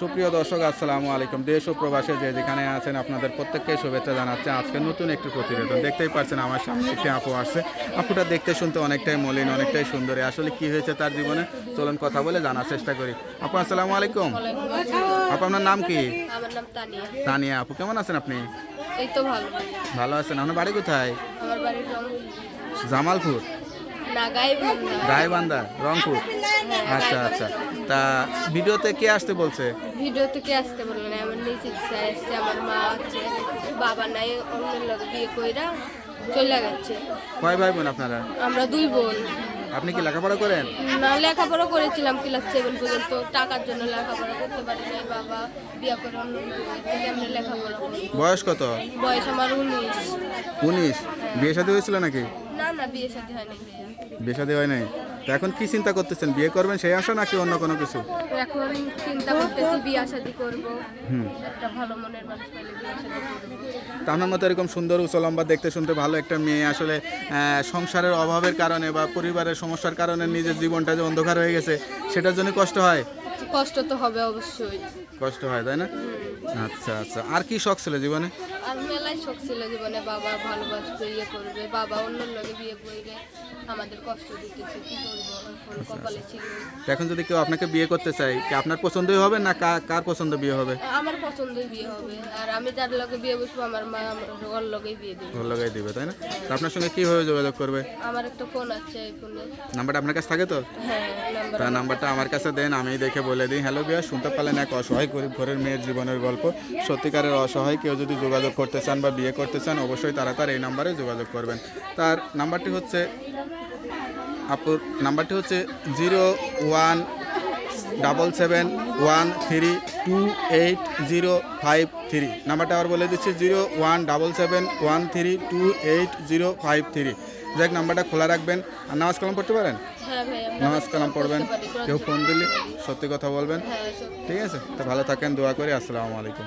সুপ্রিয় দর্শক আসসালামু আলাইকুম। দেশ ও প্রবাসে যে যেখানে আছেন আপনাদের প্রত্যেককে শুভেচ্ছা জানাচ্ছে। আজকে নতুন একটি প্রতিবেদন। দেখতেই পাচ্ছেন আমার সামনে একটি আপু আসছে। আপুটা দেখতে শুনতে অনেকটাই মলিন অনেকটাই সুন্দরী। আসলে কি হয়েছে তার জীবনে? চলুন কথা বলে জানার চেষ্টা করি। আপু আসসালামু আলাইকুম। আপু আপনার নাম কি? তানিয়া। আপু কেমন আছেন আপনি? ভালো। আছেন। আপনার বাড়ি কোথায়? জামালপুর। গাইবান্ধা। রংপুর। আচ্ছা আচ্ছা। তা ভিডিওতে কে আসতে বলছে? ভিডিও থেকে আসতে বললেন আমার নিজ ইচ্ছায় আসছে আমার মা আছে বাবা নাই অন্যের লগে বিয়ে কইরা চলে গেছে। কয় ভাই বোন আপনারা? আমরা দুই বোন। আপনি কি লেখাপড়া করেন? না লেখাপড়া করেছিলাম ক্লাস সেভেন পর্যন্ত। টাকার জন্য লেখাপড়া করতে পারি নাই বাবা বিয়ে করে অন্য আমরা লেখাপড়া বয়স কত? বয়স আমার উনিশ। উনিশ। বিয়ে সাথে হয়েছিল নাকি? না বিয়ে শাদী বিয়ে শাদী হয় নাই? তো এখন কি চিন্তা করতেছেন? বিয়ে করবেন সেই আশা নাকি অন্য কোনো কিছু? এখন চিন্তা করতেছি বিয়ে শাদী করব। হুম। একটা ভালো মনের মানুষ পেলে বিয়ে শাদী করব। আপনার মতো এরকম সুন্দর উচলম্বা দেখতে শুনতে ভালো একটা মেয়ে আসলে সংসারের অভাবের কারণে বা পরিবারের সমস্যার কারণে নিজের জীবনটা যে অন্ধকার হয়ে গেছে সেটার জন্য কষ্ট হয়? কষ্ট তো হবে অবশ্যই। কষ্ট হয় তাই না? আচ্ছা আচ্ছা। আর কি শখ ছিল জীবনে? আর মেলায় শখ ছিল জীবনে বাবা ভালোবাসবে ইয়ে করবে বাবা অন্য লোকে বিয়ে করবে আমাদের কষ্ট দিতেছে কি করব এখন কপালে ছিল। এখন যদি কেউ আপনাকে বিয়ে করতে চায় কি আপনার পছন্দই হবে না কা- কার পছন্দ বিয়ে হবে? আমার পছন্দই বিয়ে হবে। আর আমি যার লগে বিয়ে বসবো আমার মা আমার ওর লগেই বিয়ে দেবে। ভালো লাগাই দিবে তাই না? তো আপনার সঙ্গে কীভাবে যোগাযোগ করবে? আমার একটা ফোন আছে এই ফোনে। নাম্বারটা আপনার কাছে থাকে তো? হ্যাঁ নাম্বার তার নাম্বারটা আমার কাছে দেন আমি দেখে বলে দিই। হ্যালো বিয়া শুনতে পারলেন এক অসহায় গরিব ঘরের মেয়ের জীবনের গল্প। সত্যিকারের অসহায় কেউ যদি যোগাযোগ করতে চান বা বিয়ে করতে চান, অবশ্যই তারা তার এই নাম্বারে যোগাযোগ করবেন। তার নাম্বারটি হচ্ছে আপুর নাম্বারটি হচ্ছে zero one double seven one three two eight zero five three. নাম্বারটা আবার বলে দিচ্ছি, zero one double seven one three two eight zero five three. যাক নাম্বারটা খোলা রাখবেন। আর নামাজ কালাম পড়তে পারেন? হ্যাঁ নামাজ কালাম পড়বেন। কেউ ফোন দিলে সত্যি কথা বলবেন। হ্যাঁ ঠিক আছে? তো ভালো থাকেন দোয়া করি। আসসালামু আলাইকুম।